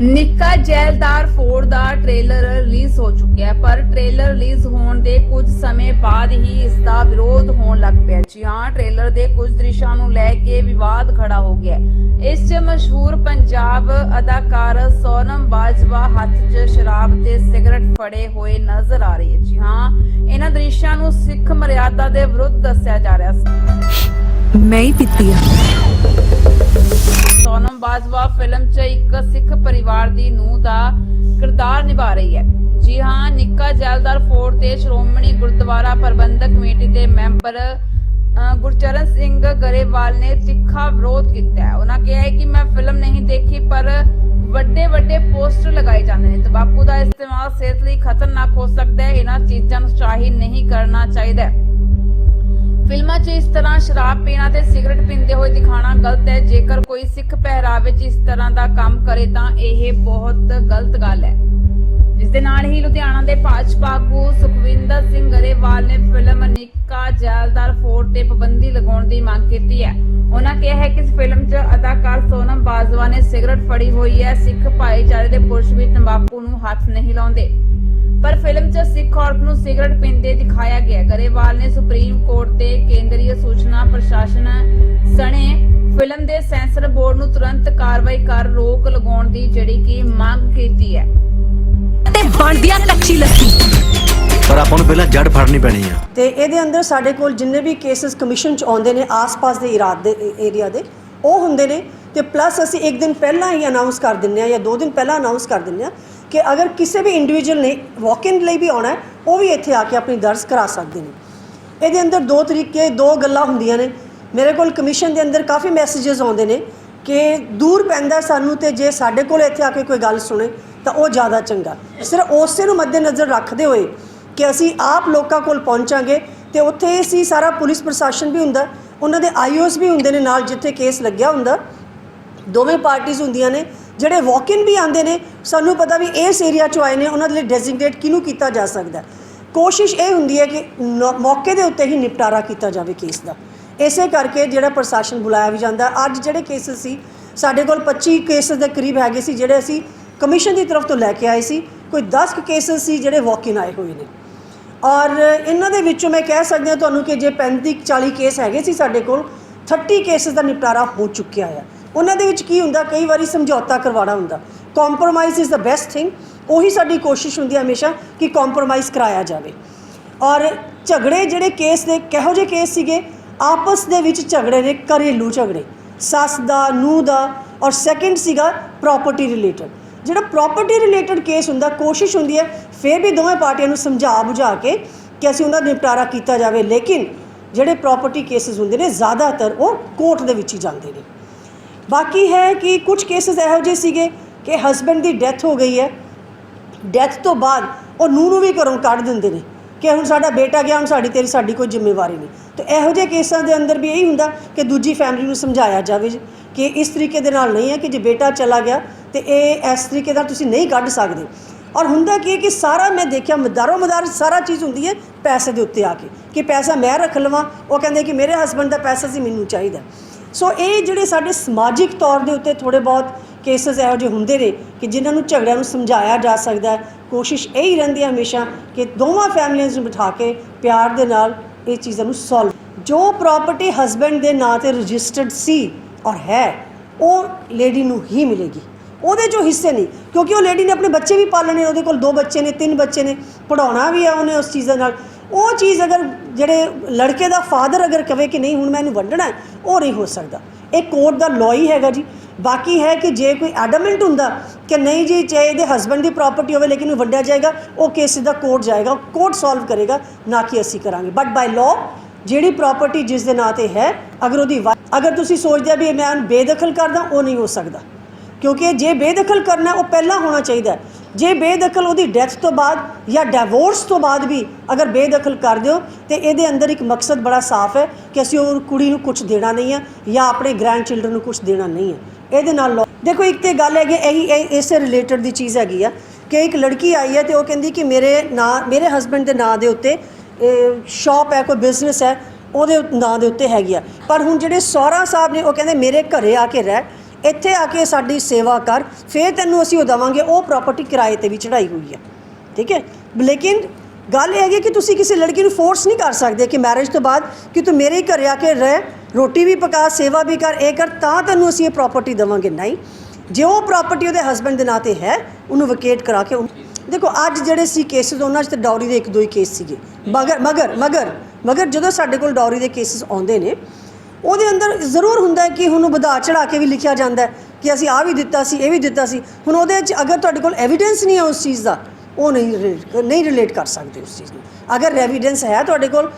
ਨਿੱਕਾ ਜੈਲਦਾਰ 4 ਦਾ trailer release ਹੋ ਚੁੱਕਿਆ ਹੈ, ਪਰ ਟ੍ਰੇਲਰ ਰਿਲੀਜ਼ ਹੋਣ ਦੇ ਕੁਝ ਸਮੇਂ ਬਾਅਦ ਹੀ ਇਸ ਦਾ ਵਿਰੋਧ ਹੋਣ ਲੱਗ ਪਿਆ ਜੀ ਹਾਂ ਟ੍ਰੇਲਰ ਦੇ ਕੁਝ ਦ੍ਰਿਸ਼ਾਂ ਨੂੰ ਲੈ ਕੇ ਵਿਵਾਦ ਖੜਾ ਹੋ ਗਿਆ ਇਸ 'ਚ ਮਸ਼ਹੂਰ ਪੰਜਾਬ ਅਦਾਕਾਰ ਸੋਨਮ ਬਾਜਵਾ ਹੱਥ 'ਚ ਸ਼ਰਾਬ ਤੇ ਸਿਗਰਟ ਫੜੇ ਹੋਏ ਨਜ਼ਰ ਆ ਰਹੀ ਹੈ। ਜੀ ਹਾਂ, ਇਹਨਾਂ ਦ੍ਰਿਸ਼ਾਂ ਨੂੰ ਸਿੱਖ ਮਰਿਆਦਾ ਦੇ ਵਿਰੁੱਧ ਦੱਸਿਆ ਜਾ ਰਿਹਾ ਸੀ। ਮੈਂ ਹੀ ਪੀਤੀ ਆ। ਸੋਨਮ ਬਾਜਵਾ ਫਿਲਮ 'ਚ ਇੱਕ ਸਿੱਖ ਪਰਿਵਾਰ ਦੀ ਨੂੰਹ ਦਾ ਕਿਰਦਾਰ ਨਿਭਾ ਰਹੀ ਹੈ। ਜੀ ਹਾਂ, ਨਿੱਕਾ ਜੈਲਦਾਰ ਫੋਰਟ ਤੇ ਸ਼੍ਰੋਮਣੀ ਗੁਰਦੁਆਰਾ ਪ੍ਰਬੰਧਕ ਕਮੇਟੀ ਦੇ ਮੈਂਬਰ ਗੁਰਚਰਨ ਸਿੰਘ ਗਰੇਵਾਲ ਨੇ ਤਿੱਖਾ ਵਿਰੋਧ ਕੀਤਾ ਹੈ। ਉਹਨਾਂ ਕਿਹਾ ਹੈ ਕਿ ਮੈਂ ਫਿਲਮ ਨਹੀਂ ਦੇਖੀ, ਪਰ ਵੱਡੇ ਵੱਡੇ ਪੋਸਟਰ ਲਗਾਏ ਜਾਂਦੇ ਨੇ ਤੰਬਾਕੂ ਦਾ ਇਸਤੇਮਾਲ ਸਿਹਤ ਲਈ ਖਤਰਨਾਕ ਹੋ ਸਕਦਾ ਹੈ। ਇਹਨਾਂ ਚੀਜ਼ਾਂ ਨੂੰ ਸ਼ਾਹੀ ਨਹੀਂ ਕਰਨਾ ਚਾਹੀਦਾ ਫਿਲਮਾਂ 'ਚ ਇਸ ਤਰ੍ਹਾਂ ਸ਼ਰਾਬ ਪੀਣਾ ਤੇ ਸਿਗਰਟ ਪੀਂਦੇ ਹੋਏ ਦਿਖਾਣਾ ਗਲਤ ਹੈ। ਜੇਕਰ ਕੋਈ ਸਿੱਖ ਪਹਿਰਾਵੇ 'ਚ ਇਸ ਤਰ੍ਹਾਂ ਦਾ ਕੰਮ ਕਰੇ ਤਾਂ ਇਹ ਬਹੁਤ ਗਲਤ ਗੱਲ ਹੈ। ਜਿਸ ਦੇ ਨਾਲ ਹੀ ਲੁਧਿਆਣਾ ਦੇ ਭਾਜਪਾ ਆਗੂ ਸੁਖਵਿੰਦਰ ਸਿੰਘ ਗਰੇਵਾਲ ਨੇ ਫਿਲਮ ਨਿੱਕਾ ਜੈਲਦਾਰ ਫੋਰਟ ਤੇ ਪਾਬੰਦੀ ਲਗਾਉਣ ਦੀ ਮੰਗ ਕੀਤੀ ਹੈ। ਉਹਨਾਂ ਕਿਹਾ ਹੈ ਕਿ ਇਸ ਫਿਲਮ 'ਚ ਅਦਾਕਾਰ ਸੋਨਮ ਬਾਜਵਾ ਨੇ ਸਿਗਰਟ ਫੜੀ ਹੋਈ ਹੈ। ਸਿੱਖ ਭਾਈਚਾਰੇ ਦੇ ਪੁਰਸ਼ ਵੀ ਤੰਬਾਕੂ ਨੂੰ ਹੱਥ ਨਹੀਂ ਲਾਉਂਦੇ। ਪਰ ਫਿਲਮ 'ਚ ਸਿੱਖ ਔਰਤ ਨੂੰ ਸਿਗਰਟ ਪੀਂਦੇ ਦਿਖਾਇਆ ਗਿਆ। ਗਰੇਵਾਲ ਨੇ ਸੁਪਰੀਮ ਕੋਰਟ ਤੇ ਕੇਂਦਰੀ ਸੂਚਨਾ ਪ੍ਰਸ਼ਾਸਨ ਸਣੇ ਫਿਲਮ ਦੇ ਸੈਂਸਰ ਬੋਰਡ ਨੂੰ ਤੁਰੰਤ ਕਾਰਵਾਈ ਕਰ ਰੋਕ ਲਗਾਉਣ ਦੀ ਜਿਹੜੀ ਕਿ ਮੰਗ ਕੀਤੀ ਹੈ। ਤੇ ਬਣਦੀ ਆ ਕੱਚੀ ਲੱਸੀ। ਪਰ ਆਪਾਂ ਨੂੰ ਪਹਿਲਾਂ ਜੜ ਫੜਨੀ ਪੈਣੀ ਆ। ਤੇ ਇਹਦੇ ਅੰਦਰ ਸਾਡੇ ਕੋਲ ਜਿੰਨੇ ਵੀ ਕੇਸਸ ਕਮਿਸ਼ਨ ਚ ਆਉਂਦੇ ਨੇ ਆਸ-ਪਾਸ ਦੇ ਇਰਾਦ ਏਰੀਆ ਦੇ ਉਹ ਹੁੰਦੇ ਨੇ ਤੇ ਪਲੱਸ ਅਸੀਂ ਇੱਕ ਦਿਨ ਪਹਿਲਾਂ ਹੀ ਅਨਾਉਂਸ ਕਰ ਦਿੰਨੇ ਆ ਜਾਂ ਦੋ ਦਿਨ ਪਹਿਲਾਂ ਅਨਾਉਂਸ ਕਰ ਦਿੰਨੇ ਆ ਕਿ ਅਗਰ ਕਿਸੇ ਵੀ ਇੰਡੀਵਿਜੂਅਲ ਨੇ ਵਾਕ ਇਨ ਲਈ ਵੀ ਆਉਣਾ ਉਹ ਵੀ ਇੱਥੇ ਆ ਕੇ ਆਪਣੀ ਦਰਜ ਕਰਾ ਸਕਦੇ ਨੇ। ਇਹਦੇ ਅੰਦਰ ਦੋ ਤਰੀਕੇ, ਦੋ ਗੱਲਾਂ ਹੁੰਦੀਆਂ ਨੇ। ਮੇਰੇ ਕੋਲ ਕਮਿਸ਼ਨ ਦੇ ਅੰਦਰ ਕਾਫੀ ਮੈਸੇजेस ਆਉਂਦੇ ਨੇ ਕਿ ਦੂਰ ਪੈਂਦਾ ਸਾਨੂੰ ਤੇ ਜੇ ਸਾਡੇ ਕੋਲ ਇੱਥੇ ਆ ਕੇ ਕੋਈ ਗੱਲ ਸੁਣੇ, ਤਾਂ ਉਹ ਜ਼ਿਆਦਾ ਚੰਗਾ। ਸਿਰਫ ਉਸੇ ਨੂੰ ਮੱਦੇਨਜ਼ਰ ਰੱਖਦੇ ਹੋਏ ਕਿ ਅਸੀਂ ਆਪ ਲੋਕਾਂ ਕੋਲ ਪਹੁੰਚਾਂਗੇ ਤੇ ਉੱਥੇ ਸੀ ਸਾਰਾ ਪੁਲਿਸ ਪ੍ਰਸ਼ਾਸਨ ਵੀ ਹੁੰਦਾ, ਉਹਨਾਂ ਦੇ ਆਈਓਸ ਵੀ ਹੁੰਦੇ ਨੇ ਨਾਲ ਜਿੱਥੇ ਕੇਸ ਲੱਗਿਆ ਹੁੰਦਾ। ਦੋਵੇਂ ਪਾਰਟੀਆਂ ਹੁੰਦੀਆਂ ਨੇ, ਜਿਹੜੇ ਵਾਕ ਇਨ ਵੀ ਆਉਂਦੇ ਨੇ, ਸਾਨੂੰ ਪਤਾ ਵੀ ਇਸ ਏਰੀਆ ਚੋਂ ਆਏ ਨੇ, ਉਹਨਾਂ ਦੇ ਲਈ ਡੈਜ਼ਿਗਨੇਟ ਕਿਹਨੂੰ ਕੀਤਾ ਜਾ ਸਕਦਾ। ਕੋਸ਼ਿਸ਼ ਇਹ ਹੁੰਦੀ ਹੈ ਕਿ ਨੌ- ਮੌਕੇ ਦੇ ਉੱਤੇ ਹੀ ਨਿਪਟਾਰਾ ਕੀਤਾ ਜਾਵੇ ਕੇਸ ਦਾ। ਇਸੇ ਕਰਕੇ ਜਿਹੜਾ ਪ੍ਰਸ਼ਾਸਨ ਬੁਲਾਇਆ ਵੀ ਜਾਂਦਾ, ਅੱਜ ਜਿਹੜੇ ਕੇਸਸ ਸੀ, ਸਾਡੇ ਕੋਲ 25 ਕੇਸਸ ਦੇ ਕਰੀਬ ਹੈਗੇ ਸੀ, ਜਿਹੜੇ ਅਸੀਂ ਕਮਿਸ਼ਨ ਦੀ ਤਰਫ ਤੋਂ ਲੈ ਕੇ ਆਏ ਸੀ, ਕੋਈ 10 ਕੇਸਸ ਸੀ ਜਿਹੜੇ ਵਾਕ ਇਨ ਆਏ ਹੋਏ ਨੇ। ਔਰ ਇਹਨਾਂ ਦੇ ਵਿੱਚੋਂ ਮੈਂ ਕਹਿ ਸਕਦੀ ਹਾਂ ਤੁਹਾਨੂੰ ਕਿ ਜੇ 35 40 ਕੇਸ ਹੈਗੇ ਸੀ ਸਾਡੇ ਕੋਲ 30 ਕੇਸਸ ਦਾ ਨਿਪਟਾਰਾ ਹੋ ਚੁੱਕਿਆ ਹੈ ਉਹਨਾਂ ਦੇ ਵਿੱਚ ਕੀ ਹੁੰਦਾ? ਕਈ ਵਾਰੀ ਸਮਝੌਤਾ ਕਰਵਾਉਣਾ ਹੁੰਦਾ। Compromise is the best thing ਉਹੀ ਸਾਡੀ ਕੋਸ਼ਿਸ਼ ਹੁੰਦੀ ਹੈ ਹਮੇਸ਼ਾ ਕਿ ਕੰਪਰੋਮਾਈਜ਼ ਕਰਾਇਆ ਜਾਵੇ। ਔਰ ਝਗੜੇ ਜਿਹੜੇ ਕੇਸ ਦੇ, ਕਿਹੋ ਜਿਹੇ ਕੇਸ ਸੀਗੇ? ਆਪਸ ਦੇ ਵਿੱਚ ਝਗੜੇ ਨੇ, ਘਰੇਲੂ ਝਗੜੇ। ਸੱਸ ਦਾ, ਨੂੰਹ ਦਾ ਔਰ ਸੈਕਿੰਡ ਸੀਗਾ ਪ੍ਰਾਪਰਟੀ ਰਿਲੇਟਡ ਜਿਹੜਾ ਪ੍ਰਾਪਰਟੀ ਰਿਲੇਟਡ ਕੇਸ ਹੁੰਦਾ, ਕੋਸ਼ਿਸ਼ ਹੁੰਦੀ ਹੈ ਫਿਰ ਵੀ ਦੋਵੇਂ ਪਾਰਟੀਆਂ ਨੂੰ ਸਮਝਾ ਬੁਝਾ ਕੇ ਕਿ ਅਸੀਂ ਉਹਨਾਂ ਦਾ ਨਿਪਟਾਰਾ ਕੀਤਾ ਜਾਵੇ। ਲੇਕਿਨ ਜਿਹੜੇ ਪ੍ਰਾਪਰਟੀ ਕੇਸਿਸ ਹੁੰਦੇ ਨੇ, ਜ਼ਿਆਦਾਤਰ ਉਹ ਕੋਰਟ ਦੇ ਵਿੱਚ ਹੀ ਜਾਂਦੇ ਨੇ। ਬਾਕੀ ਹੈ ਕਿ ਕੁਝ ਕੇਸਸ ਇਹੋ ਜਿਹੇ ਸੀਗੇ ਕਿ ਹਸਬੰਡ ਦੀ ਡੈਥ ਹੋ ਗਈ ਹੈ। ਡੈਥ ਤੋਂ ਬਾਅਦ ਉਹ ਨੂੰਹ ਨੂੰ ਵੀ ਘਰੋਂ ਕੱਢ ਦਿੰਦੇ ਨੇ ਕਿ ਹੁਣ ਸਾਡਾ ਬੇਟਾ ਗਿਆ, ਹੁਣ ਸਾਡੀ ਤੇਰੀ ਸਾਡੀ ਕੋਈ ਜ਼ਿੰਮੇਵਾਰੀ ਨਹੀਂ। ਤੇ ਇਹੋ ਜਿਹੇ ਕੇਸਾਂ ਦੇ ਅੰਦਰ ਵੀ ਇਹੀ ਹੁੰਦਾ ਕਿ ਦੂਜੀ ਫੈਮਿਲੀ ਨੂੰ ਸਮਝਾਇਆ ਜਾਵੇ ਕਿ ਇਸ ਤਰੀਕੇ ਦੇ ਨਾਲ ਨਹੀਂ ਹੈ ਕਿ ਜੇ ਬੇਟਾ ਚਲਾ ਗਿਆ ਤੇ ਇਹ ਇਸ ਤਰੀਕੇ ਦਾ ਤੁਸੀਂ ਨਹੀਂ ਕੱਢ ਸਕਦੇ। ਔਰ ਹੁੰਦਾ ਕੀ ਹੈ ਕਿ ਸਾਰਾ ਮੈਂ ਦੇਖਿਆ, ਮਦਾਰੋ ਮਦਾਰ ਸਾਰਾ ਚੀਜ਼ ਹੁੰਦੀ ਹੈ ਪੈਸੇ ਦੇ ਉੱਤੇ ਆ ਕੇ ਕਿ ਪੈਸਾ ਮੈਂ ਰੱਖ ਲਵਾਂ, ਉਹ ਕਹਿੰਦੇ ਕਿ ਮੇਰੇ ਹਸਬੰਡ ਦਾ ਪੈਸਾ ਸੀ, ਮੈਨੂੰ ਚਾਹੀਦਾ। ਸੋ ਇਹ ਜਿਹੜੇ ਸਾਡੇ ਸਮਾਜਿਕ ਤੌਰ ਦੇ ਉੱਤੇ ਥੋੜੇ ਬਹੁਤ ਕੇਸਸ ਇਹੋ ਜਿਹੇ ਹੁੰਦੇ ਨੇ ਕਿ ਜਿਨ੍ਹਾਂ ਨੂੰ ਝਗੜਿਆਂ ਨੂੰ ਸਮਝਾਇਆ ਜਾ ਸਕਦਾ ਹੈ। ਕੋਸ਼ਿਸ਼ ਇਹ ਹੀ ਰਹਿੰਦੀ ਹੈ ਹਮੇਸ਼ਾ ਕਿ ਦੋਵਾਂ ਫੈਮਲੀਆਂ ਨੂੰ ਬਿਠਾ ਕੇ ਪਿਆਰ ਦੇ ਨਾਲ ਇਹ ਚੀਜ਼ਾਂ ਨੂੰ ਸੋਲਵ ਜੋ ਪ੍ਰਾਪਰਟੀ ਹਸਬੈਂਡ ਦੇ ਨਾਂ ਤੇ ਰਜਿਸਟਰਡ ਸੀ ਔਰ ਹੈ, ਉਹ ਲੇਡੀ ਨੂੰ ਹੀ ਮਿਲੇਗੀ। ਉਹਦੇ ਜੋ ਹਿੱਸੇ ਨਹੀਂ, ਕਿਉਂਕਿ ਉਹ ਲੇਡੀ ਨੇ ਆਪਣੇ ਬੱਚੇ ਵੀ ਪਾਲਣੇ ਉਹਦੇ ਕੋਲ ਦੋ ਬੱਚੇ ਨੇ, ਤਿੰਨ ਬੱਚੇ ਨੇ ਪੜਾਉਣਾ ਵੀ ਆ ਉਹਨੇ ਉਸ ਚੀਜ਼ਾਂ ਨਾਲ। ਉਹ ਚੀਜ਼ ਅਗਰ ਜਿਹੜੇ ਲੜਕੇ ਦਾ ਫਾਦਰ ਅਗਰ ਕਵੇ ਕਿ ਨਹੀਂ, ਹੁਣ ਮੈਂ ਇਹਨੂੰ ਵੰਡਣਾ ਉਹ ਨਹੀਂ ਹੋ ਸਕਦਾ। ਇਹ ਕੋਰਟ ਦਾ ਲਾਅ ਹੀ ਹੈਗਾ ਜੀ। ਬਾਕੀ ਹੈ ਕਿ ਜੇ ਕੋਈ ਐਡਮੈਂਟ ਹੁੰਦਾ ਕਿ ਨਹੀਂ ਜੀ, ਚਾਹੇ ਇਹਦੇ ਹਸਬੰਡ ਦੀ ਪ੍ਰਾਪਰਟੀ ਹੋਵੇ ਲੇਕਿਨ ਉਹ ਵੰਡਿਆ ਜਾਏਗਾ, ਉਹ ਕੇਸ ਸਿੱਧਾ ਕੋਰਟ ਜਾਏਗਾ ਕੋਰਟ ਸੋਲਵ ਕਰੇਗਾ, ਨਾ ਕਿ ਅਸੀਂ ਕਰਾਂਗੇ। ਬਟ ਬਾਈ ਲਾਅ ਜਿਹੜੀ ਪ੍ਰਾਪਰਟੀ ਜਿਸ ਦੇ ਨਾਂ ਤੇ ਹੈ, ਅਗਰ ਉਹਦੀ ਵਾ- ਅਗਰ ਤੁਸੀਂ ਸੋਚਦੇ ਆ ਵੀ ਮੈਂ ਉਹਨੂੰ ਬੇਦਖਲ ਕਰਦਾ, ਉਹ ਨਹੀਂ ਹੋ ਸਕਦਾ। ਕਿਉਂਕਿ ਜੇ ਬੇਦਖਲ ਕਰਨਾ ਉਹ ਪਹਿਲਾਂ ਹੋਣਾ ਚਾਹੀਦਾ ਜੇ ਬੇਦਖਲ ਉਹਦੀ ਡੈਥ ਤੋਂ ਬਾਅਦ ਜਾਂ ਡਿਵੋਰਸ ਤੋਂ ਬਾਅਦ ਵੀ ਅਗਰ ਬੇਦਖਲ ਕਰ ਦਿਓ, ਤੇ ਇਹਦੇ ਅੰਦਰ ਇੱਕ ਮਕਸਦ ਬੜਾ ਸਾਫ਼ ਹੈ ਕਿ ਅਸੀਂ ਉਹ ਕੁੜੀ ਨੂੰ ਕੁਝ ਦੇਣਾ ਨਹੀਂ ਹੈ ਜਾਂ ਆਪਣੇ ਗ੍ਰੈਂਡ ਚਿਲਡਰਨ ਨੂੰ ਕੁਝ ਦੇਣਾ ਨਹੀਂ ਹੈ। ਇਹਦੇ ਨਾਲ ਲੋ- ਦੇਖੋ, ਇੱਕ ਤੇ ਗੱਲ ਹੈਗੀ, ਇਹੀ ਇਹ- ਇਸੇ ਰਿਲੇਟਡ ਦੀ ਚੀਜ਼ ਹੈਗੀ ਆ ਕਿ ਇੱਕ ਲੜਕੀ ਆਈ ਹੈ ਤੇ ਉਹ ਕਹਿੰਦੀ ਕਿ ਮੇਰੇ ਨਾਂ ਮੇਰੇ ਹਸਬੰਡ ਦੇ ਨਾਂ ਦੇ ਉੱਤੇ ਸ਼ਾਪ ਹੈ, ਕੋਈ ਬਿਜ਼ਨਸ ਹੈ, ਉਹਦੇ ਨਾਂ ਦੇ ਉੱਤੇ ਹੈਗੀ ਆ। ਪਰ ਹੁਣ ਜਿਹੜੇ ਸਹੁਰਾ ਸਾਹਿਬ ਨੇ, ਉਹ ਕਹਿੰਦੇ ਮੇਰੇ ਘਰੇ ਆ ਕੇ ਰਹਿ ਇੱਥੇ ਆ ਕੇ ਸਾਡੀ ਸੇਵਾ ਕਰ, ਫੇਰ ਤੈਨੂੰ ਅਸੀਂ ਉਹ ਦੇਵਾਂਗੇ, ਉਹ ਪ੍ਰਾਪਰਟੀ ਕਿਰਾਏ ਤੇ ਵੀ ਚੜਾਈ ਹੋਈ ਹੈ ਠੀਕ ਹੈ? ਲੇਕਿਨ ਗੱਲ ਇਹ ਹੈਗੀ ਕਿ ਤੁਸੀਂ ਕਿਸੇ ਲੜਕੀ ਨੂੰ ਫੋਰਸ ਨਹੀਂ ਕਰ ਸਕਦੇ ਕਿ ਮੈਰਿਜ ਤੋਂ ਬਾਅਦ ਕਿ ਤੂੰ ਮੇਰੇ ਘਰ ਆ ਕੇ ਰਹਿ, ਰੋਟੀ ਵੀ ਪਕਾ, ਸੇਵਾ ਵੀ ਕਰ, ਇਹ ਕਰ, ਤਾਂ ਤੈਨੂੰ ਅਸੀਂ ਇਹ ਪ੍ਰਾਪਰਟੀ ਦੇਵਾਂਗੇ। ਨਹੀਂ। ਜੇ ਉਹ ਪ੍ਰਾਪਰਟੀ ਉਹਦੇ ਹਸਬੰਡ ਦੇ ਨਾਂ ਤੇ ਹੈ, ਉਹਨੂੰ ਵਕੇਟ ਕਰਾ ਕੇ ਉਹਨੂੰ- ਦੇਖੋ, ਅੱਜ ਜਿਹੜੇ ਸੀ ਕੇਸਿਸ ਉਹਨਾਂ 'ਚ ਤਾਂ ਡੌਰੀ ਦੇ ਇੱਕ ਦੋ ਹੀ ਕੇਸ ਸੀਗੇ। ਮਗਰ ਮਗਰ ਮਗਰ ਮਗਰ ਜਦੋਂ ਸਾਡੇ ਕੋਲ ਡੌਰੀ ਦੇ ਕੇਸਿਸ ਆਉਂਦੇ ਨੇ ਉਹਦੇ ਅੰਦਰ ਜ਼ਰੂਰ ਹੁੰਦਾ ਹੈ ਕਿ ਉਹਨੂੰ ਵਧਾ ਚੜਾ ਕੇ ਵੀ ਲਿਖਿਆ ਜਾਂਦਾ ਹੈ ਕਿ ਅਸੀਂ ਆ ਵੀ ਦਿੱਤਾ ਸੀ, ਇਹ ਵੀ ਦਿੱਤਾ ਸੀ। ਹੁਣ ਉਹਦੇ ਵਿੱਚ ਅਗਰ ਤੁਹਾਡੇ ਕੋਲ ਐਵੀਡੈਂਸ ਨਹੀਂ ਹੈ ਉਸ ਚੀਜ਼ ਦਾ, ਉਹ ਨਹੀਂ relate- ਨਹੀਂ ਰਿਲੇਟ ਕਰ ਸਕਦੇ ਉਸ ਚੀਜ਼ ਨੂੰ। ਅਗਰ ਐਵੀਡੈਂਸ ਹੈ ਤੁਹਾਡੇ ਕੋਲ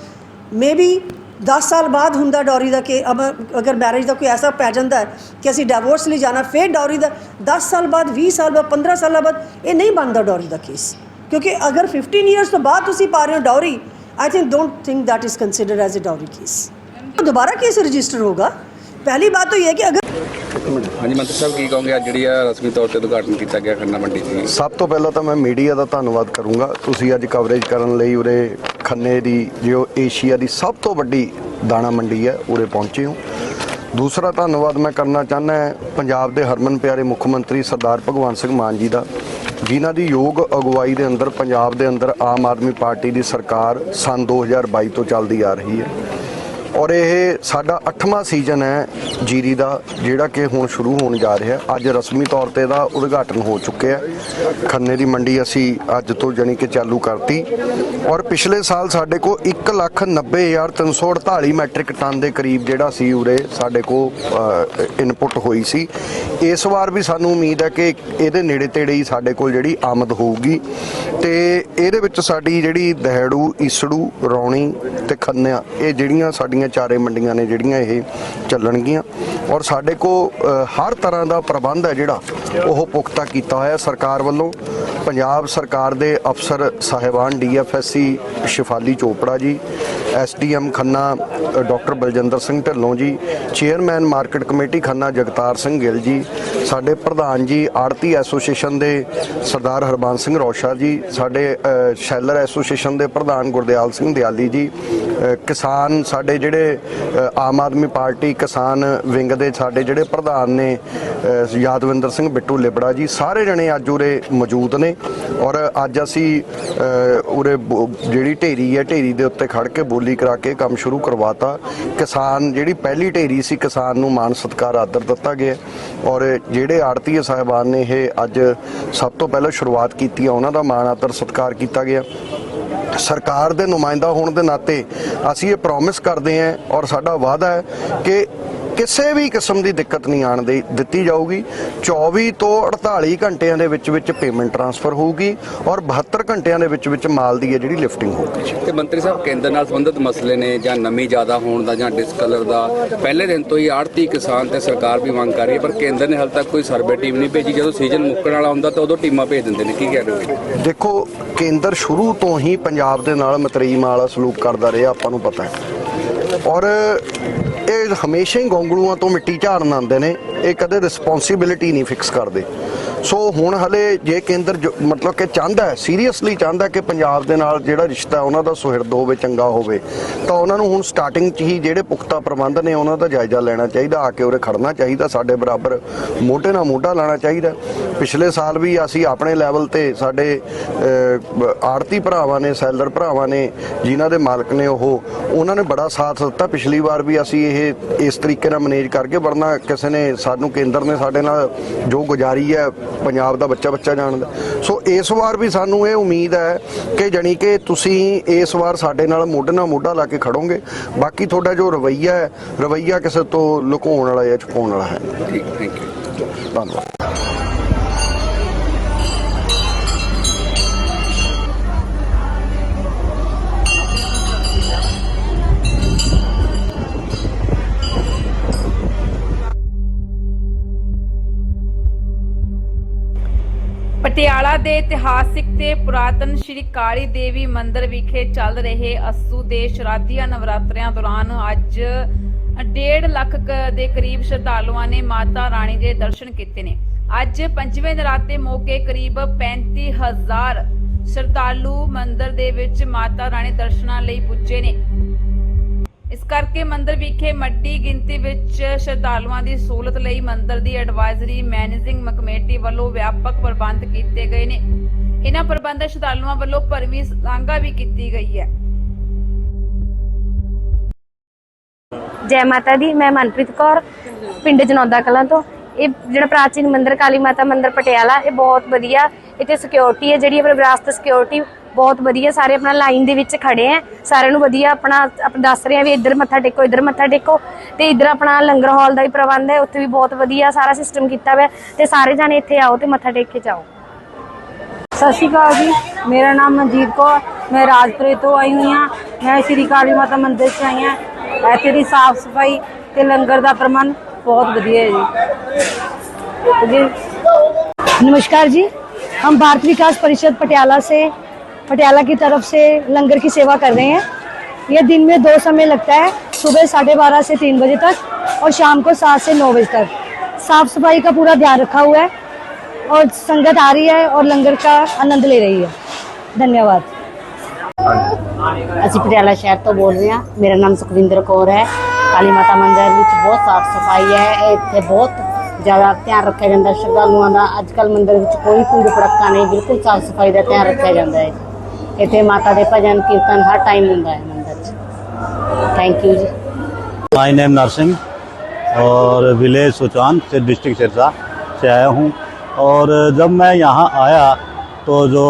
ਮੇਬੀ 10 ਸਾਲ ਬਾਅਦ ਹੁੰਦਾ ਡੌਰੀ ਦਾ ਕਿ ਅਬ, ਅਗਰ ਮੈਰਿਜ ਦਾ ਕੋਈ ਐਸਾ ਪੈ ਜਾਂਦਾ ਹੈ ਕਿ ਅਸੀਂ ਡਿਵੋਰਸ ਲਈ ਜਾਣਾ, ਫਿਰ ਡੌਰੀ ਦਾ 10 ਸਾਲ ਬਾਅਦ 20 ਸਾਲ ਬਾਅਦ 15 ਸਾਲਾਂ ਬਾਅਦ, ਇਹ ਨਹੀਂ ਬਣਦਾ ਡੌਰੀ ਦਾ ਕੇਸ ਕਿਉਂਕਿ ਅਗਰ 15 ਇਅਰਸ ਤੋਂ ਬਾਅਦ ਤੁਸੀਂ ਪਾ ਰਹੇ ਹੋ dowry I think don't think that is considered as a dowry case ਦੁਬਾਰਾ ਕੇਸ ਰਜਿਸਟਰ ਹੋਗਾ ਪਹਿਲੀ ਬਾਤ ਤਾਂ ਇਹ ਹੈ ਕਿ ਅਗਰ ਹਾਂਜੀ ਮੰਤਰੀ ਸਾਹਿਬ ਕੀ ਕਹੋਗੇ? ਅੱਜ ਜਿਹੜੀ ਆ ਰਸਮੀ ਤੌਰ ਤੇ ਉਦਘਾਟਨ ਕੀਤਾ ਗਿਆ ਖੰਨਾ ਮੰਡੀ ਦੀ ਸਭ ਤੋਂ ਪਹਿਲਾਂ ਤਾਂ ਮੈਂ ਮੀਡੀਆ ਦਾ ਧੰਨਵਾਦ ਕਰੂੰਗਾ। ਤੁਸੀਂ ਅੱਜ ਕਵਰੇਜ ਕਰਨ ਲਈ ਉਰੇ ਖੰਨੇ ਦੀ ਜੋ ਏਸ਼ੀਆ ਦੀ ਸਭ ਤੋਂ ਵੱਡੀ ਦਾਣਾ ਮੰਡੀ ਹੈ ਉਰੇ ਪਹੁੰਚੇ ਹੋ। ਦੂਸਰਾ ਧੰਨਵਾਦ ਮੈਂ ਕਰਨਾ ਚਾਹੁੰਦਾ ਪੰਜਾਬ ਦੇ ਹਰਮਨ ਪਿਆਰੇ ਮੁੱਖ ਮੰਤਰੀ ਸਰਦਾਰ ਭਗਵੰਤ ਸਿੰਘ ਮਾਨ ਜੀ ਦਾ ਜਿਨ੍ਹਾਂ ਦੀ ਯੋਗ ਅਗਵਾਈ ਦੇ ਅੰਦਰ ਪੰਜਾਬ ਦੇ ਅੰਦਰ ਆਮ ਆਦਮੀ ਪਾਰਟੀ ਦੀ ਸਰਕਾਰ ਸਨ 2022 ਤੋਂ ਚੱਲਦੀ ਆ ਰਹੀ ਹੈ। ਔਰ ਇਹ ਸਾਡਾ 8ਵਾਂ ਸੀਜ਼ਨ ਹੈ ਜੀਰੀ ਦਾ, ਜਿਹੜਾ ਕਿ ਹੁਣ ਸ਼ੁਰੂ ਹੋਣ ਜਾ ਰਿਹਾ। ਅੱਜ ਰਸਮੀ ਤੌਰ ਤੇ ਦਾ ਉਦਘਾਟਨ ਹੋ ਚੁੱਕਿਆ ਖੰਨੇ ਦੀ ਮੰਡੀ ਅਸੀਂ ਅੱਜ ਤੋਂ ਜਾਣੀ ਕਿ ਚਾਲੂ ਕਰਤੀ। ਔਰ ਪਿਛਲੇ ਸਾਲ ਸਾਡੇ ਕੋਲ 190348 ਮੈਟ੍ਰਿਕ ਟਨ ਦੇ ਕਰੀਬ ਜਿਹੜਾ ਸੀ ਉਰੇ ਸਾਡੇ ਕੋਲ ਇਨਪੁਟ ਹੋਈ ਸੀ। ਇਸ ਵਾਰ ਵੀ ਸਾਨੂੰ ਉਮੀਦ ਹੈ ਕਿ ਇਹਦੇ ਨੇੜੇ ਤੇੜੇ ਹੀ ਸਾਡੇ ਕੋਲ ਜਿਹੜੀ ਆਮਦ ਹੋਊਗੀ। ਤੇ ਇਹਦੇ ਵਿੱਚ ਸਾਡੀ ਜਿਹੜੀ ਦਹਿੜੂ ਈਸੜੂ ਰੌਣੀ ਤੇ ਖੰਨਿਆ, ਇਹ ਜਿਹੜੀਆਂ ਸਾਡੀਆਂ ਚਾਰੇ ਮੰਡੀਆਂ ਨੇ ਜਿਹੜੀਆਂ ਇਹ ਚੱਲਣਗੀਆਂ। ਔਰ ਸਾਡੇ ਕੋ ਹਰ ਤਰ੍ਹਾਂ ਦਾ ਪ੍ਰਬੰਧ ਹੈ ਜਿਹੜਾ, ਉਹ ਪੁਖਤਾ ਕੀਤਾ ਹੋਇਆ ਸਰਕਾਰ ਵੱਲੋਂ। ਪੰਜਾਬ ਸਰਕਾਰ ਦੇ ਅਫਸਰ ਸਾਹਿਬਾਨ ਡੀਐਫਐਸਸੀ ਸ਼ਿਫਾਲੀ ਚੋਪੜਾ ਜੀ ਐਸਡੀਐਮ ਖੰਨਾ ਅ, doctor Baljinder Singh Dhillon ji chairman market committee Khanna Jagtar Singh Gill ji ਸਾਡੇ ਪ੍ਰਧਾਨ ਜੀ ਆੜਤੀ ਐਸੋਸੀਏਸ਼ਨ ਦੇ ਸਰਦਾਰ ਹਰਬੰਸ ਸਿੰਘ ਰੌਸ਼ਾ ਜੀ ਸਾਡੇ ਸ਼ੈਲਰ ਐਸੋਸੀਏਸ਼ਨ ਦੇ ਪ੍ਰਧਾਨ ਗੁਰਦਿਆਲ ਸਿੰਘ ਦਿਆਲੀ ਜੀ ਕਿਸਾਨ ਸਾਡੇ ਜਿਹੜੇ ਆਮ ਆਦਮੀ ਪਾਰਟੀ ਕਿਸਾਨ ਵਿੰਗ ਦੇ ਸਾਡੇ ਜਿਹੜੇ ਪ੍ਰਧਾਨ ਨੇ ਯਾਦਵਿੰਦਰ ਸਿੰਘ ਬਿੱਟੂ ਲਿਬੜਾ ਜੀ ਸਾਰੇ ਜਣੇ ਅੱਜ ਉਰੇ ਮੌਜੂਦ ਨੇ ਔਰ ਅੱਜ ਅਸੀਂ ਉਰੇ ਬੋ- ਜਿਹੜੀ ਢੇਰੀ ਹੈ ਢੇਰੀ ਦੇ ਉੱਤੇ ਖੜ ਕੇ ਬੋਲੀ ਕਰਾ ਕੇ ਕੰਮ ਸ਼ੁਰੂ ਕਰਵਾਤਾ। ਕਿਸਾਨ ਜਿਹੜੀ ਪਹਿਲੀ ਢੇਰੀ ਸੀ, ਕਿਸਾਨ ਨੂੰ ਮਾਨ ਸਤਿਕਾਰ ਆਦਰ ਦਿੱਤਾ ਗਿਆ। ਔਰ ਜਿਹੜੇ ਆੜਤੀਏ ਸਾਹਿਬਾਨ ਨੇ ਇਹ ਅੱਜ ਸਭ ਤੋਂ ਪਹਿਲਾਂ ਸ਼ੁਰੂਆਤ ਕੀਤੀ ਆ, ਉਹਨਾਂ ਦਾ ਮਾਣ ਆਦਰ ਸਤਿਕਾਰ ਕੀਤਾ ਗਿਆ। ਸਰਕਾਰ ਦੇ ਨੁਮਾਇੰਦਾ ਹੋਣ ਦੇ ਨਾਤੇ ਅਸੀਂ ਇਹ ਪ੍ਰੋਮਿਸ ਕਰਦੇ ਹਾਂ ਔਰ ਸਾਡਾ ਵਾਅਦਾ ਹੈ ਕਿ ਕਿਸੇ ਵੀ ਕਿਸਮ ਦੀ ਦਿੱਕਤ ਨਹੀਂ ਆਣ ਦੇ ਦਿੱਤੀ ਜਾਊਗੀ। 24 ਤੋਂ 48 ਘੰਟਿਆਂ ਦੇ ਵਿੱਚ ਵਿੱਚ ਪੇਮੈਂਟ ਟ੍ਰਾਂਸਫਰ ਹੋਊਗੀ ਔਰ 72 ਘੰਟਿਆਂ ਦੇ ਵਿੱਚ ਵਿੱਚ ਮਾਲ ਦੀ ਹੈ ਜਿਹੜੀ ਲਿਫਟਿੰਗ ਹੋਊਗੀ ਤੇ ਮੰਤਰੀ ਸਾਹਿਬ ਕੇਂਦਰ ਨਾਲ ਸੰਬੰਧਿਤ ਮਸਲੇ ਨੇ ਜਾਂ ਨਮੀ ਜ਼ਿਆਦਾ ਹੋਣ ਦਾ ਜਾਂ ਡਿਸਕਲਰ ਦਾ ਪਹਿਲੇ ਦਿਨ ਤੋਂ ਹੀ ਆੜਤੀ ਕਿਸਾਨ ਤੇ ਸਰਕਾਰ ਵੀ ਮੰਗ ਕਰ ਰਹੀ ਹੈ ਪਰ ਕੇਂਦਰ ਨੇ ਹਾਲ ਤੱਕ ਕੋਈ ਸਰਵੇ ਟੀਮ ਨਹੀਂ ਭੇਜੀ। ਜਦੋਂ ਸੀਜ਼ਨ ਮੁੱਕਣ ਵਾਲਾ ਹੁੰਦਾ ਤਾਂ ਉਦੋਂ ਟੀਮਾਂ ਭੇਜ ਦਿੰਦੇ ਨੇ। ਕੀ ਕਹਿ ਰਹੇ ਹੋ ਦੇਖੋ ਕੇਂਦਰ ਸ਼ੁਰੂ ਤੋਂ ਹੀ ਪੰਜਾਬ ਦੇ ਨਾਲ ਮਤਰੀਮ ਵਾਲਾ ਸਲੂਕ ਕਰਦਾ ਰਿਹਾ ਆਪਾਂ ਨੂੰ ਪਤਾ ਹੈ। ਔਰ ਇਹ ਹਮੇਸ਼ਾ ਹੀ ਗੋਂਗਲੂਆਂ ਤੋਂ ਮਿੱਟੀ ਝਾੜਨ ਆਉਂਦੇ ਨੇ, ਇਹ ਕਦੇ ਰਿਸਪੌਂਸਿਬਿਲਿਟੀ ਨਹੀਂ ਫਿਕਸ ਕਰਦੇ। ਸੋ ਹੁਣ ਹਲੇ ਜੇ ਕੇਂਦਰ ਮਤਲਬ ਕਿ ਚਾਹੁੰਦਾ ਹੈ ਸੀਰੀਅਸਲੀ ਚਾਹੁੰਦਾ ਕਿ ਪੰਜਾਬ ਦੇ ਨਾਲ ਜਿਹੜਾ ਰਿਸ਼ਤਾ ਉਹਨਾਂ ਦਾ ਸੁਹਿਰਦ ਹੋਵੇ, ਚੰਗਾ ਹੋਵੇ, ਤਾਂ ਉਹਨਾਂ ਨੂੰ ਹੁਣ ਸਟਾਰਟਿੰਗ 'ਚ ਹੀ ਜਿਹੜੇ ਪੁਖਤਾ ਪ੍ਰਬੰਧ ਨੇ, ਉਹਨਾਂ ਦਾ ਜਾਇਜ਼ਾ ਲੈਣਾ ਚਾਹੀਦਾ, ਆ ਕੇ ਉਰੇ ਖੜਨਾ ਚਾਹੀਦਾ, ਸਾਡੇ ਬਰਾਬਰ ਮੋਢੇ ਨਾਲ ਮੋਢਾ ਲਾਣਾ ਚਾਹੀਦਾ। ਪਿਛਲੇ ਸਾਲ ਵੀ ਅਸੀਂ ਆਪਣੇ ਲੈਵਲ ਤੇ ਸਾਡੇ ਆੜਤੀ ਭਰਾਵਾਂ ਨੇ, ਸੈਲਰ ਭਰਾਵਾਂ ਨੇ, ਜਿਨ੍ਹਾਂ ਦੇ ਮਾਲਕ ਨੇ ਉਹ, ਉਹਨਾਂ ਨੇ ਬੜਾ ਸਾਥ ਦਿੱਤਾ। ਪਿਛਲੀ ਵਾਰ ਵੀ ਅਸੀਂ ਇਹ ਇਸ ਤਰੀਕੇ ਨਾਲ ਮੈਨੇਜ ਕਰਕੇ ਵਰਨਾ ਕਿਸੇ ਨੇ ਸਾਨੂੰ ਕੇਂਦਰ ਨੇ ਸਾਡੇ ਨਾਲ ਜੋ ਗੁਜ਼ਾਰੀ ਹੈ ਪੰਜਾਬ ਦਾ ਬੱਚਾ ਬੱਚਾ ਜਾਣਦਾ ਸੋ ਇਸ ਵਾਰ ਵੀ ਸਾਨੂੰ ਇਹ ਉਮੀਦ ਹੈ ਕਿ ਜਾਣੀ ਕਿ ਤੁਸੀਂ ਇਸ ਵਾਰ ਸਾਡੇ ਨਾਲ ਮੋਢੇ ਨਾਲ ਮੋਢਾ ਲਾ ਕੇ ਖੜੋਗੇ। ਬਾਕੀ ਤੁਹਾਡਾ ਜੋ ਰਵਈਆ ਹੈ ਰਵਈਆ ਕਿਸੇ ਤੋਂ ਲੁਕਾਉਣ ਵਾਲਾ ਜਾਂ ਛੁਪਾਉਣ ਵਾਲਾ ਹੈ। ਠੀਕ ਥੈਂਕ ਯੂ ਧੰਨਵਾਦ। ਪਟਿਆਲਾ ਦੇ ਇਤਿਹਾਸਿਕ ਤੇ ਪੁਰਾਤਨ ਸ਼੍ਰੀ ਕਾਲੀ ਦੇਵੀ ਮੰਦਿਰ ਵਿਖੇ ਚੱਲ ਰਹੇ ਅਸੂ ਦੇ ਸ਼ਰਾਧੀਆ ਨਵਰਾਤਰਿਆਂ ਦੌਰਾਨ ਅੱਜ 1.5 ਲੱਖ ਦੇ ਕਰੀਬ ਸ਼ਰਧਾਲੂਆਂ ਨੇ ਮਾਤਾ ਰਾਣੀ ਦੇ ਦਰਸ਼ਨ ਕੀਤੇ ਨੇ। ਅੱਜ ਪੰਜਵੇਂ ਨਰਾਤੇ ਮੌਕੇ ਕਰੀਬ 35000 ਸ਼ਰਧਾਲੂ ਮੰਦਿਰ ਦੇ ਵਿੱਚ ਮਾਤਾ ਰਾਣੀ ਦਰਸ਼ਨਾਂ ਲਈ ਪੁੱਜੇ ਨੇ। ਇਸ ਕਰਕੇ ਮੰਦਿਰ ਵਿਖੇ ਮੱਡੀ ਗਿਣਤੀ ਵਿੱਚ ਸ਼ਰਧਾਲੂਆਂ ਦੀ ਸਹੂਲਤ ਲਈ ਮੰਦਿਰ ਦੀ ਐਡਵਾਈਜ਼ਰੀ ਮੈਨੇਜਿੰਗ ਕਮੇਟੀ ਵੱਲੋਂ ਵਿਆਪਕ ਪ੍ਰਬੰਧ ਕੀਤੇ ਗਏ ਨੇ। ਇਹਨਾਂ ਪ੍ਰਬੰਧ ਸ਼ਰਧਾਲੂਆਂ ਵੱਲੋਂ ਭਰਵੀਂ ਲਾਂਘਾ ਵੀ ਕੀਤੀ ਗਈ ਹੈ। ਜੈ ਮਾਤਾ ਦੀ, ਮੈਂ ਮਨਪ੍ਰੀਤ ਕੌਰ, ਪਿੰਡ ਜਨੌਦਾ ਕਲਾਂ ਤੋਂ। ਇਹ ਜਿਹੜਾ ਪ੍ਰਾਚੀਨ ਮੰਦਿਰ, ਕਾਲੀ ਮਾਤਾ ਮੰਦਿਰ ਪਟਿਆਲਾ, ਇਹ ਬਹੁਤ ਵਧੀਆ ਇੱਥੇ ਸਿਕਿਉਰਿਟੀ ਹੈ, ਜਿਹੜੀ ਆਪਣੀ ਸਿਕਿਉਰਿਟੀ ਬਹੁਤ ਵਧੀਆ ਸਾਰੇ ਆਪਣਾ ਲਾਈਨ ਦੇ ਵਿੱਚ ਖੜੇ ਆ ਸਾਰਿਆਂ ਨੂੰ ਵਧੀਆ ਆਪਣਾ ਆਪ ਦੱਸ ਰਹੇ ਆ ਵੀ ਇੱਧਰ ਮੱਥਾ ਟੇਕੋ ਇੱਧਰ ਮੱਥਾ ਟੇਕੋ ਤੇ ਇੱਧਰ ਆਪਣਾ ਲੰਗਰ ਹਾਲ ਦਾ ਵੀ ਪ੍ਰਬੰਧ ਹੈ ਉੱਥੇ ਵੀ ਬਹੁਤ ਵਧੀਆ ਸਾਰਾ ਸਿਸਟਮ ਕੀਤਾ ਹੋਇਆ ਹੈ ਤੇ ਸਾਰੇ ਜਾਣੇ ਇੱਥੇ ਆਓ ਤੇ ਮੱਥਾ ਟੇਕ ਕੇ ਜਾਓ ਸਤਿ ਸ਼੍ਰੀ ਅਕਾਲ ਜੀ ਮੇਰਾ ਨਾਮ ਮਨਜੀਤ ਕੌਰ ਮੈਂ ਰਾਜਪੁਰੇ ਤੋਂ ਆਈ ਹੋਈ ਹਾਂ ਮੈਂ ਸ਼੍ਰੀ ਕਾਲੀ ਮਾਤਾ ਮੰਦਿਰ 'ਚ ਆਈ ਹਾਂ ਇੱਥੇ ਦੀ ਸਾਫ ਸਫਾਈ ਤੇ ਲੰਗਰ ਦਾ ਪ੍ਰਬੰਧ ਬਹੁਤ ਵਧੀਆ ਹੈ ਜੀ ਜੀ नमस्कार जी हम भारत विकास परिषद पटियाला से पटियाला की तरफ से लंगर की सेवा कर रहे हैं यह दिन में दो समय लगता है सुबह साढ़े बारह से तीन बजे तक और शाम को सात से नौ बजे तक साफ सफाई का पूरा ध्यान रखा हुआ है और संगत आ रही है और लंगर का आनंद ले रही है धन्यवाद ਅਸੀਂ ਪਟਿਆਲਾ ਸ਼ਹਿਰ ਤੋਂ ਬੋਲ ਰਹੇ ਹਾਂ ਮੇਰਾ ਨਾਮ ਸੁਖਵਿੰਦਰ ਕੌਰ ਹੈ ਕਾਲੀ ਮਾਤਾ ਮੰਦਿਰ ਵਿੱਚ ਬਹੁਤ ਸਾਫ ਸਫਾਈ ਹੈ ਇੱਥੇ ਬਹੁਤ ਜ਼ਿਆਦਾ ਧਿਆਨ ਰੱਖਿਆ ਜਾਂਦਾ ਸ਼ਰਧਾਲੂਆਂ ਦਾ ਅੱਜ ਕੱਲ ਮੰਦਿਰ ਵਿੱਚ ਕੋਈ ਭੀੜ ਭੜੱਕਾ ਨਹੀਂ ਬਿਲਕੁਲ ਸਾਫ ਸਫਾਈ ਦਾ ਧਿਆਨ ਰੱਖਿਆ ਜਾਂਦਾ ਹੈ ਇੱਥੇ ਮਾਤਾ ਦੇ ਭਜਨ ਕੀਰਤਨ ਹਰ ਟਾਈਮ ਹੁੰਦਾ ਹੈ ਮੰਦਿਰ 'ਚ ਥੈਂਕ ਯੂ ਜੀ माई नेम नरसिंह और विलेज सुचान से डिस्ट्रिक्ट सिरसा से आया हूँ और जब मैं यहाँ आया तो जो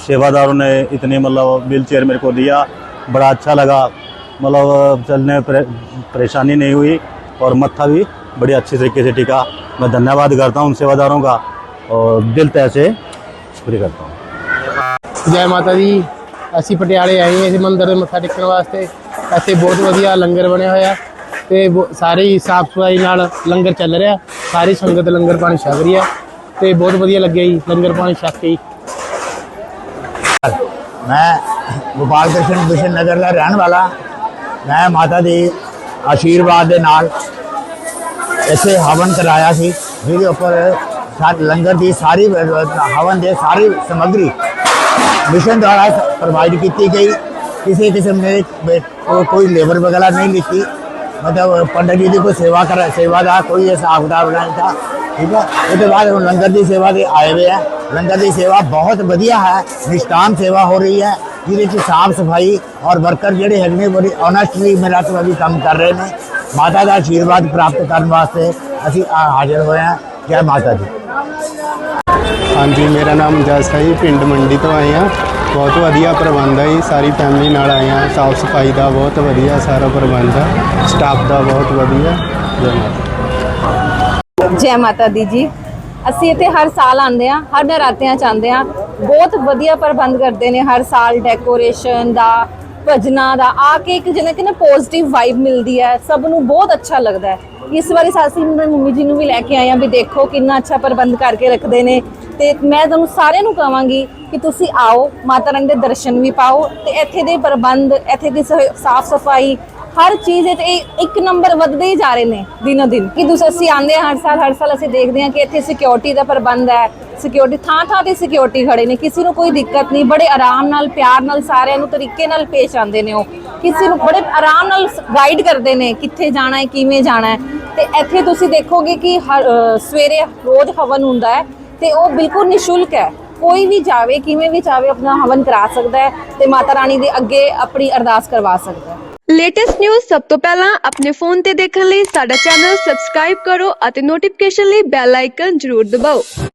सेवादारों ने इतनी मतलब व्हील चेयर मेरे को दिया बड़ा अच्छा लगा मतलब चलने में परे, परेशानी नहीं हुई और मत्था भी बड़ी अच्छी तरीके से टिका मैं धन्यवाद करता हूँ उन सेवादारों का और दिल तय से शुक्रिया करता हूँ ਜੈ ਮਾਤਾ ਦੀ। ਅਸੀਂ ਪਟਿਆਲੇ ਆਏ ਹਾਂ ਇਸ ਮੰਦਿਰ ਦੇ ਮੱਥਾ ਟੇਕਣ ਵਾਸਤੇ। ਇੱਥੇ ਬਹੁਤ ਵਧੀਆ ਲੰਗਰ ਬਣਿਆ ਹੋਇਆ। ਤੇ ਬਹੁ- ਸਾਰੇ ਹੀ ਸਾਫ਼ ਸਫ਼ਾਈ ਨਾਲ ਲੰਗਰ ਚੱਲ ਰਿਹਾ। ਸਾਰੀ ਸੰਗਤ ਲੰਗਰ ਪਾਣੀ ਛਕ ਰਹੀ ਹੈ। ਤੇ ਬਹੁਤ ਵਧੀਆ ਲੱਗਿਆ ਜੀ ਲੰਗਰ ਪਾਣੀ ਛਕ ਕੇ ਮੈਂ ਗੋਪਾਲ ਕ੍ਰਿਸ਼ਨ ਬਿਸ਼ਨ ਨਗਰ ਦਾ ਰਹਿਣ ਵਾਲਾ। ਮੈਂ ਮਾਤਾ ਦੇ ਆਸ਼ੀਰਵਾਦ ਦੇ ਨਾਲ ਇੱਥੇ ਹਵਨ ਕਰਾਇਆ ਸੀ। ਜਿਹਦੇ ਉੱਪਰ ਸਾਡ ਲੰਗਰ ਦੀ ਸਾਰੀ ਹਵਨ ਦੇ ਸਾਰੀ ਸਮੱਗਰੀ मिशन द्वारा प्रोवाइड की गई किसी किस्म ने को, कोई लेबर वगैरह नहीं लिखी मतलब पंडित जी की कोई सेवा कर सेवा का कोई ऐसा किताब नहीं था ਠੀਕ ਹੈ? ਉਹਦੇ ਬਾਅਦ ਹੁਣ ਲੰਗਰ ਦੀ ਸੇਵਾ ਦੇ ਆਏ ਹੋਏ ਆ ਲੰਗਰ ਦੀ ਸੇਵਾ ਬਹੁਤ ਵਧੀਆ ਹੈ। ਨਿਸ਼ਕਾਮ ਸੇਵਾ ਹੋ ਰਹੀ ਹੈ। ਜਿਹਦੇ ਚ ਸਾਫ਼ ਸਫ਼ਾਈ ਔਰ ਵਰਕਰ ਜਿਹੜੇ ਹੈਗੇ ਨੇ ਬੜੀ ਓਨੈਸਟਲੀ ਮੇਰਾ ਤੋਂ ਵੀ ਕੰਮ ਕਰ ਰਹੇ ਨੇ। ਮਾਤਾ ਦਾ ਆਸ਼ੀਰਵਾਦ ਪ੍ਰਾਪਤ ਕਰਨ ਵਾਸਤੇ ਅਸੀਂ ਹਾਜ਼ਰ ਹੋਏ ਆ ਜੈ ਮਾਤਾ ਦੀ। ਹਾਂਜੀ, ਮੇਰਾ ਨਾਮ ਜਸ ਹੈ ਜੀ, ਪਿੰਡ ਮੰਡੀ ਤੋਂ ਆਏ ਹਾਂ। ਬਹੁਤ ਵਧੀਆ ਪ੍ਰਬੰਧ ਹੈ ਜੀ, ਸਾਰੀ ਫੈਮਿਲੀ ਨਾਲ ਆਏ ਹਾਂ। ਸਾਫ਼ ਸਫ਼ਾਈ ਦਾ ਬਹੁਤ ਵਧੀਆ, ਸਾਰਾ ਪ੍ਰਬੰਧ ਹੈ। ਸਟਾਫ ਦਾ ਬਹੁਤ ਵਧੀਆ। ਜੈ ਮਾਤਾ ਜੈ ਮਾਤਾ ਦੀ ਜੀ। ਅਸੀਂ ਇੱਥੇ ਹਰ ਸਾਲ ਆਉਂਦੇ ਆ ਹਰ ਨਰਾਤਿਆਂ ਚ ਆਉਂਦੇ ਆ ਬਹੁਤ ਵਧੀਆ ਪ੍ਰਬੰਧ ਕਰਦੇ ਨੇ ਹਰ ਸਾਲ ਡੈਕੋਰੇਸ਼ਨ ਦਾ, ਭਜਨਾ ਦਾ। ਆ ਕੇ ਇੱਕ ਜਿਹਨੇ ਕਿ ਨਾ ਪੋਜ਼ਿਟਿਵ ਵਾਈਬ ਮਿਲਦੀ ਹੈ, ਸਭ ਨੂੰ ਬਹੁਤ ਅੱਛਾ ਲੱਗਦਾ ਹੈ। ਇਸ ਵਾਰੀ ਸਾਸੀ ਮੰਮੀ ਜੀ ਨੂੰ ਵੀ ਲੈ ਕੇ ਆਏ ਆ ਵੀ ਦੇਖੋ ਕਿੰਨਾ ਅੱਛਾ ਪ੍ਰਬੰਧ ਕਰਕੇ ਰੱਖਦੇ ਨੇ। ਤੇ ਮੈਂ ਤੁਹਾਨੂੰ ਸਾਰਿਆਂ ਨੂੰ ਕਹਾਂਗੀ ਕਿ ਤੁਸੀਂ ਆਓ, ਮਾਤਾ ਰਾਣੀ ਦੇ ਦਰਸ਼ਨ ਵੀ ਪਾਓ ਤੇ ਇੱਥੇ ਦੇ ਪ੍ਰਬੰਧ, ਇੱਥੇ ਦੀ ਸਾਫ਼ ਸਫ਼ਾਈ, ਹਰ ਚੀਜ਼ ਵਿੱਚ ਇੱਕ ਨੰਬਰ ਵੱਧਦੇ ਹੀ ਜਾ ਰਹੇ ਨੇ ਦਿਨੋ ਦਿਨ। ਕਿ ਤੁਸੀਂ ਅਸੀਂ ਆਉਂਦੇ ਹਾਂ, ਹਰ ਸਾਲ ਹਰ ਸਾਲ ਅਸੀਂ ਦੇਖਦੇ ਹਾਂ ਕਿ ਇੱਥੇ ਸਿਕਿਉਰਿਟੀ ਦਾ ਪ੍ਰਬੰਧ ਹੈ ਸਿਕਿਉਰਿਟੀ ਥਾਂ ਥਾਂ ਤੇ ਸਿਕਿਉਰਿਟੀ ਖੜੇ ਨੇ, ਕਿਸੇ ਨੂੰ ਕੋਈ ਦਿੱਕਤ ਨਹੀਂ, ਬੜੇ ਆਰਾਮ ਨਾਲ, ਪਿਆਰ ਨਾਲ ਸਾਰਿਆਂ ਨੂੰ ਤਰੀਕੇ ਨਾਲ ਪੇਸ਼ ਆਉਂਦੇ ਨੇ ਉਹ। ਕਿਸੇ ਨੂੰ ਬੜੇ ਆਰਾਮ ਨਾਲ ਗਾਈਡ ਕਰਦੇ ਨੇ ਕਿੱਥੇ ਜਾਣਾ ਹੈ, ਕਿਵੇਂ ਜਾਣਾ ਹੈ। ਤੇ ਇੱਥੇ ਤੁਸੀਂ ਦੇਖੋਗੇ ਕਿ ਹਰ- ਸਵੇਰੇ ਰੋਜ਼ ਹਵਨ ਹੁੰਦਾ ਹੈ ਤੇ ਉਹ ਬਿਲਕੁਲ ਨਿਸ਼ੁਲਕ ਹੈ। ਕੋਈ ਵੀ ਜਾਵੇ, ਕਿਵੇਂ ਵੀ ਜਾਵੇ, ਆਪਣਾ ਹਵਨ ਕਰਾ ਸਕਦਾ ਹੈ ਤੇ ਮਾਤਾ ਰਾਣੀ ਦੇ ਅੱਗੇ ਆਪਣੀ ਅਰਦਾਸ ਕਰਵਾ ਸਕਦਾ ਹੈ। ਲੇਟੈਸਟ ਨਿਊਜ਼ ਸਭ ਤੋਂ ਪਹਿਲਾਂ ਆਪਣੇ ਫੋਨ ਤੇ ਦੇਖਣ ਲਈ ਸਾਡਾ ਚੈਨਲ ਸਬਸਕ੍ਰਾਈਬ ਕਰੋ ਅਤੇ ਨੋਟੀਫਿਕੇਸ਼ਨ ਲਈ ਬੈਲ ਆਈਕਨ ਜ਼ਰੂਰ ਦਬਾਓ।